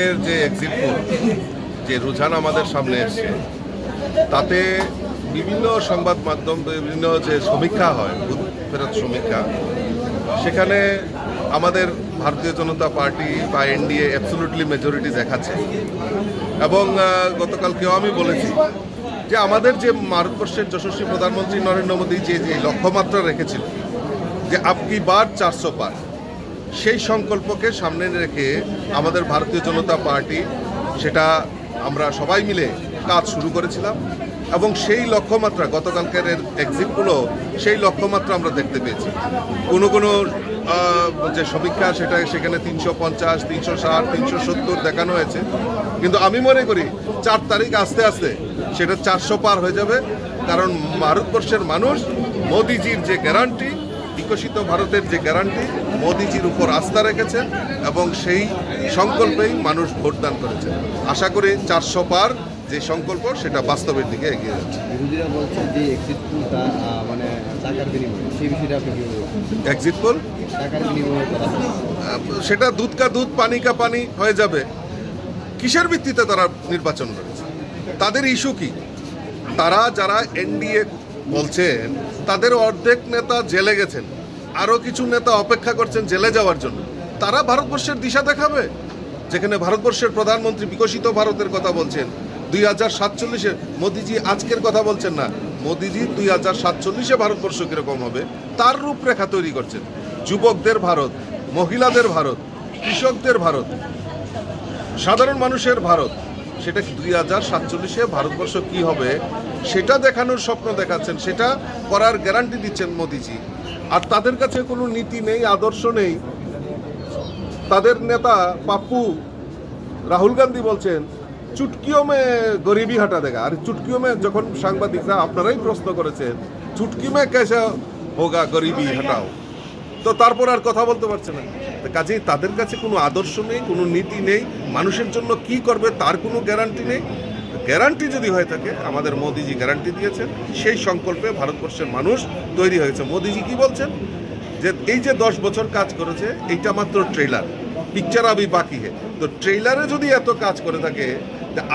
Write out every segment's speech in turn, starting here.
এর যে exit pole যে রুঝান আমাদের সামনে এসছে, তাতে বিভিন্ন সংবাদ মাধ্যম, বিভিন্ন যে সমীক্ষা হয় ফেরত সমীক্ষা, সেখানে আমাদের ভারতীয় জনতা পার্টি বা এনডিএ অ্যাবসলুটলি মেজরিটি দেখাচ্ছে। এবং গতকালকেও আমি বলেছি যে আমাদের যে ভারতবর্ষের যশস্বী প্রধানমন্ত্রী নরেন্দ্র মোদী যে যে লক্ষ্যমাত্রা রেখেছিল, যে আপকি বার চারশো পার সেই সংকল্পকে সামনে রেখে আমাদের ভারতীয় জনতা পার্টি, সেটা আমরা সবাই মিলে কাজ শুরু করেছিলাম এবং সেই লক্ষ্যমাত্রা, গতকালকের এক্সিটগুলো সেই লক্ষ্যমাত্রা আমরা দেখতে পেয়েছি। কোনো কোনো যে সমীক্ষা, সেটা সেখানে তিনশো পঞ্চাশ, তিনশো ষাট, তিনশো সত্তর দেখানো হয়েছে। কিন্তু আমি মনে করি, চার তারিখ আস্তে আস্তে সেটা চারশো পার হয়ে যাবে। কারণ ভারতবর্ষের মানুষ মোদিজির যে গ্যারান্টি বিকশিত ভারতের যে গ্যারান্টি মোদিজির উপর আস্থা রেখেছেন এবং সেই সংকল্পেই মানুষ ভোটদান করেছে। আশা করি চারশো পার যে সংকল্প সেটা বাস্তবের দিকে এগিয়ে যাচ্ছে। বিরোধীরা বলছে যে এক্সিট পোলটা মানে টাকার বিনিময়ে সেই বিষয়টা আপনি এক্সিট পোল টাকার বিনিময়ে সেটা দুধ কা দুধ পানি কা পানি হয়ে যাবে। কিসের ভিত্তিতে তারা নির্বাচন করেছে? তাদের ইস্যু কি? তারা যারা এনডিএ বলছেন তাদের অর্ধেক নেতা জেলে গেছেন। আরও কিছু নেতা অপেক্ষা করছেন জেলে যাওয়ার জন্য। তারা ভারতবর্ষের দিশা দেখাবে? যেখানে ভারতবর্ষের প্রধানমন্ত্রী বিকশিত ভারতের কথা বলছেন, দুই হাজার সাতচল্লিশে মোদিজি আজকের কথা বলছেন না। মোদিজি দুই হাজার সাতচল্লিশে ভারতবর্ষ কীরকম হবে? তার রূপরেখা তৈরি করছেন। যুবকদের ভারত, মহিলাদের ভারত, কৃষকদের ভারত, সাধারণ মানুষের ভারত, সেটা দুই হাজার সাতচল্লিশে ভারতবর্ষ কি হবে? সেটা দেখানোর স্বপ্ন দেখাচ্ছেন, সেটা করার গ্যারান্টি দিচ্ছেন মোদিজি। আর তাদের কাছে কোনো নীতি নেই, আদর্শ নেই। তাদের নেতা পাপ্পু, রাহুল গান্ধী বলছেন, চুটকিও মে গরিবি হাটা দেখা আর চুটকিও মে যখন সাংবাদিকরা আপনারাই প্রশ্ন করেছেন, চুটকি মে কেসে হোগা গরিবি হাটাও? তো তারপর আর কথা বলতে পারছে না। কাজেই তাদের কাছে কোনো আদর্শ নেই, কোনো নীতি নেই। মানুষের জন্য কি করবে তার কোনো গ্যারান্টি নেই। গ্যারান্টি যদি হয়ে থাকে, আমাদের মোদিজি গ্যারান্টি দিয়েছেন, সেই সংকল্পে ভারতবর্ষের মানুষ তৈরি হয়েছে। মোদিজি কি বলছেন? যে এই যে দশ বছর কাজ করেছে, এইটা মাত্র ট্রেলার পিকচার আবি বাকি হে। তো ট্রেলারে যদি এত কাজ করে থাকে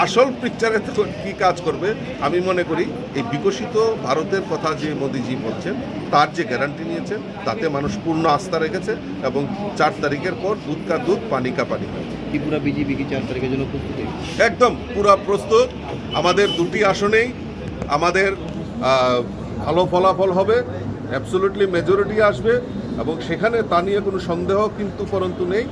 আসল পিকচারে কি কাজ করবে? আমি মনে করি, এই বিকশিত ভারতের কথা যে মোদিজি বলছেন, তার যে গ্যারান্টি নিয়েছেন, তাতে মানুষ পূর্ণ আস্থা রেখেছে এবং চার তারিখের পর দুধ কা দুধ, পানি কা পানি ত্রিপুরা বিজেপি কি চার তারিখের জন্য প্রস্তুতি? একদম, পুরা প্রস্তুত। আমাদের দুটি আসনেই আমাদের ভালো ফলাফল হবে অ্যাবসোলুটলি মেজরিটি আসবে, এবং সেখানে তা নিয়ে কোনো সন্দেহ কিন্তু পরন্তু নেই।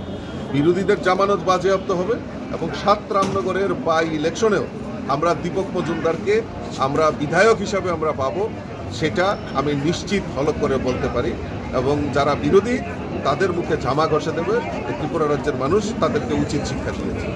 বিরোধীদের জামানত বাজেয়াপ্ত হবে, এবং সাত রামনগরের বাই ইলেকশনেও আমরা দীপক মজুমদারকে আমরা বিধায়ক হিসাবে আমরা পাবো, সেটা আমি নিশ্চিত হলক করে বলতে পারি। এবং যারা বিরোধী তাদের মুখে জামা ঘষে দেবে ত্রিপুরা রাজ্যের মানুষ তাদেরকে উচিত শিক্ষা দিয়েছে।